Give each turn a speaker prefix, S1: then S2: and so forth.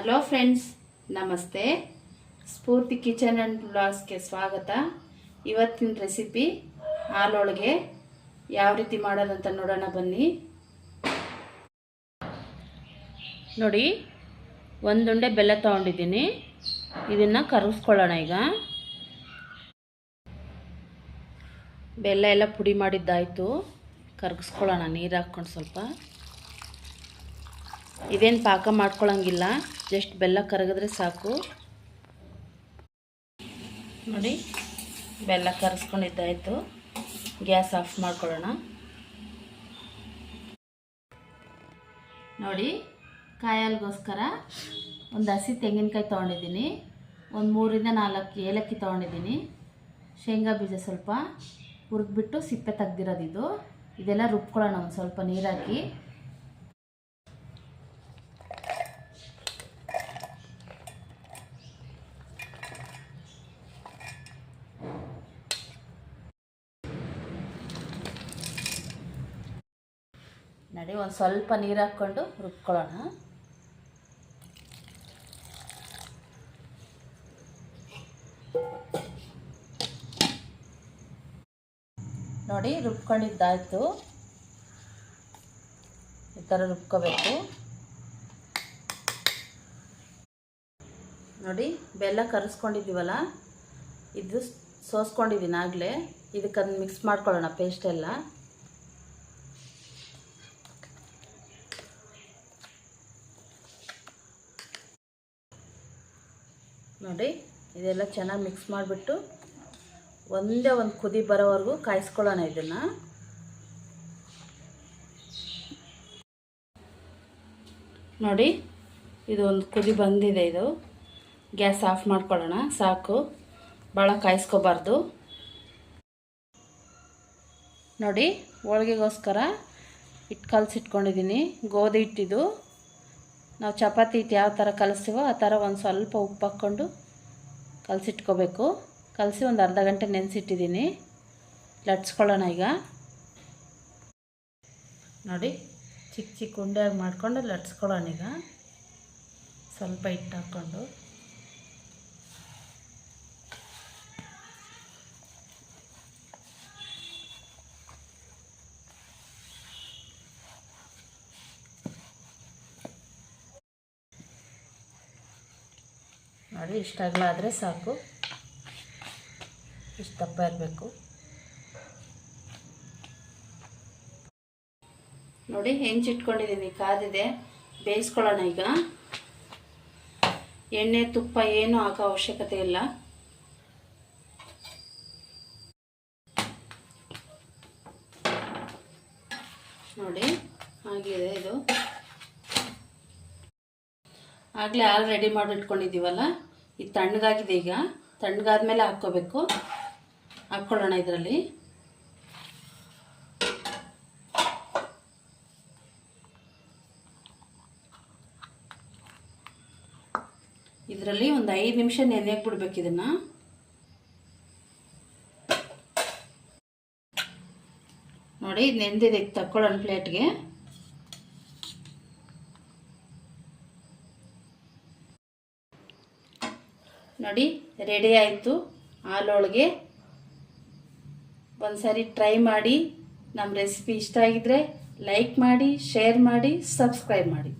S1: Hello friends ನಮಸ್ತೆ ಸ್ಫೂರ್ತಿ kitchen and ಬ್ಲಾಸ್ಗೆ ಸ್ವಾಗತ. ಇವತ್ತಿನ ರೆಸಿಪಿ ಹಾಲೊಳಗೆ ಯಾವ ರೀತಿ ಮಾಡೋದಂತ ನೋಡೋಣ ಬನ್ನಿ. ನೋಡಿ, ಒಂದುಂಡೆ ಬೆಲ್ಲ ತೊಗೊಂಡಿದ್ದೀನಿ. ಇದನ್ನು ಕರಗಿಸ್ಕೊಳ್ಳೋಣ ಈಗ. ಬೆಲ್ಲ ಎಲ್ಲ ಪುಡಿ ಮಾಡಿದ್ದಾಯಿತು. ಕರಗಿಸ್ಕೊಳ್ಳೋಣ, ನೀರು ಹಾಕ್ಕೊಂಡು ಸ್ವಲ್ಪ. ಇದೇನು ಪಾಕ ಮಾಡ್ಕೊಳಂಗಿಲ್ಲ. ಜಸ್ಟ್ ಬೆಲ್ಲ ಕರಗಿದ್ರೆ ಸಾಕು. ನೋಡಿ, ಬೆಲ್ಲ ಕರೆಸ್ಕೊಂಡಿದ್ದಾಯಿತು. ಗ್ಯಾಸ್ ಆಫ್ ಮಾಡ್ಕೊಳ್ಳೋಣ. ನೋಡಿ, ಕಾಯಲ್ಗೋಸ್ಕರ ಒಂದು ಹಸಿ ತೆಂಗಿನಕಾಯಿ ತೊಗೊಂಡಿದ್ದೀನಿ. ಒಂದು ಮೂರಿಂದ ನಾಲ್ಕು ಏಲಕ್ಕಿ ತೊಗೊಂಡಿದ್ದೀನಿ. ಶೇಂಗಾ ಬೀಜ ಸ್ವಲ್ಪ ಹುರಿದ್ಬಿಟ್ಟು ಸಿಪ್ಪೆ ತೆಗ್ದಿರೋದಿದ್ದು ಇದೆಲ್ಲ ರುಬ್ಕೊಳ್ಳೋಣ ಒಂದು ಸ್ವಲ್ಪ ನೀರು ನಡಿ, ಒಂದು ಸ್ವಲ್ಪ ನೀರು ಹಾಕ್ಕೊಂಡು ರುಬ್ಕೊಳ್ಳೋಣ. ನೋಡಿ, ರುಬ್ಕೊಂಡಿದ್ದಾಯ್ತು. ಈ ಥರ ರುಬ್ಕೋಬೇಕು. ನೋಡಿ, ಬೆಲ್ಲ ಕರೆಸ್ಕೊಂಡಿದ್ದೀವಲ್ಲ? ಇದು ಸೋಸ್ಕೊಂಡಿದ್ದೀನಿ ಆಗಲೇ. ಇದಕ್ಕೆ ಮಿಕ್ಸ್ ಮಾಡ್ಕೊಳ್ಳೋಣ ಪೇಸ್ಟ್ ನೋಡಿ, ಇದೆಲ್ಲ ಚೆನ್ನಾಗಿ ಮಿಕ್ಸ್ ಮಾಡಿಬಿಟ್ಟು ಒಂದೇ ಒಂದು ಕುದಿ ಬರೋವರೆಗೂ ಕಾಯಿಸ್ಕೊಳ್ಳೋಣ ಇದನ್ನು. ನೋಡಿ, ಇದು ಒಂದು ಕುದಿ ಬಂದಿದೆ ಇದು. ಗ್ಯಾಸ್ ಆಫ್ ಮಾಡ್ಕೊಳ್ಳೋಣ, ಸಾಕು. ಭಾಳ ಕಾಯಿಸ್ಕೋಬಾರ್ದು. ನೋಡಿ, ಹೋಳಿಗೆಗೋಸ್ಕರ ಹಿಟ್ಟು ಕಲಸಿಟ್ಕೊಂಡಿದ್ದೀನಿ ಗೋಧಿ ಹಿಟ್ಟಿದು. ನಾವು ಚಪಾತಿ ಇಟ್ಟು ಯಾವ ಥರ ಕಲಸ್ತೀವೋ ಆ ಥರ ಒಂದು ಸ್ವಲ್ಪ ಉಪ್ಪು ಹಾಕ್ಕೊಂಡು ಕಲಸಿಟ್ಕೋಬೇಕು. ಕಲಸಿ ಒಂದು ಅರ್ಧ ಗಂಟೆ ನೆನೆಸಿಟ್ಟಿದ್ದೀನಿ. ಲಟ್ಸ್ಕೊಳ್ಳೋಣ ಈಗ. ನೋಡಿ, ಚಿಕ್ಕ ಚಿಕ್ಕ ಉಂಡೆಯಾಗಿ ಮಾಡಿಕೊಂಡು ಲಟ್ಸ್ಕೊಳ್ಳೋಣ ಈಗ. ಸ್ವಲ್ಪ ಹಿಟ್ಟು ಹಾಕ್ಕೊಂಡು. ನೋಡಿ, ಇಷ್ಟ ಅಗಲ ಆದರೆ ಸಾಕು. ಇಷ್ಟು ದಪ್ಪ ಇರಬೇಕು. ನೋಡಿ ಹೆಂಚಿಟ್ಕೊಂಡಿದ್ದೀನಿ ಕಾದಿದೆ. ಬೇಯಿಸ್ಕೊಳ್ಳೋಣ ಈಗ. ಎಣ್ಣೆ, ತುಪ್ಪ ಏನೂ ಹಾಕೋ ಅವಶ್ಯಕತೆ ಇಲ್ಲ. ನೋಡಿ, ಆಗಿದೆ ಇದು. ಆಗಲೇ ಆಲ್ ರೆಡಿ ಮಾಡಿ ಇಟ್ಕೊಂಡಿದ್ದೀವಲ್ಲ ಇದು ತಣ್ಣಗಾಗಿದೆ ಈಗ. ತಣ್ಣಗಾದ್ಮೇಲೆ ಹಾಕ್ಕೋಬೇಕು. ಹಾಕ್ಕೊಳ್ಳೋಣ ಇದರಲ್ಲಿ. ಇದರಲ್ಲಿ ಒಂದು ಐದು ನಿಮಿಷ ನೆನೆಯಕ್ಕೆ ಬಿಡ್ಬೇಕು ಇದನ್ನು. ನೋಡಿ ನೆಂದಿದೆ ತಕ್ಕೊಳ್ಳೋಣ ಪ್ಲೇಟ್ಗೆ ನೋಡಿ ರೆಡಿ ಆಯಿತು. ಹಾಲೊಳಗೆ ಒಂದು ಸಾರಿ ಟ್ರೈ ಮಾಡಿ. ನಮ್ಮ ರೆಸಿಪಿ ಇಷ್ಟ ಆಗಿದ್ರೆ ಲೈಕ್ ಮಾಡಿ ಶೇರ್ ಮಾಡಿ ಸಬ್ಸ್ಕ್ರೈಬ್ ಮಾಡಿ.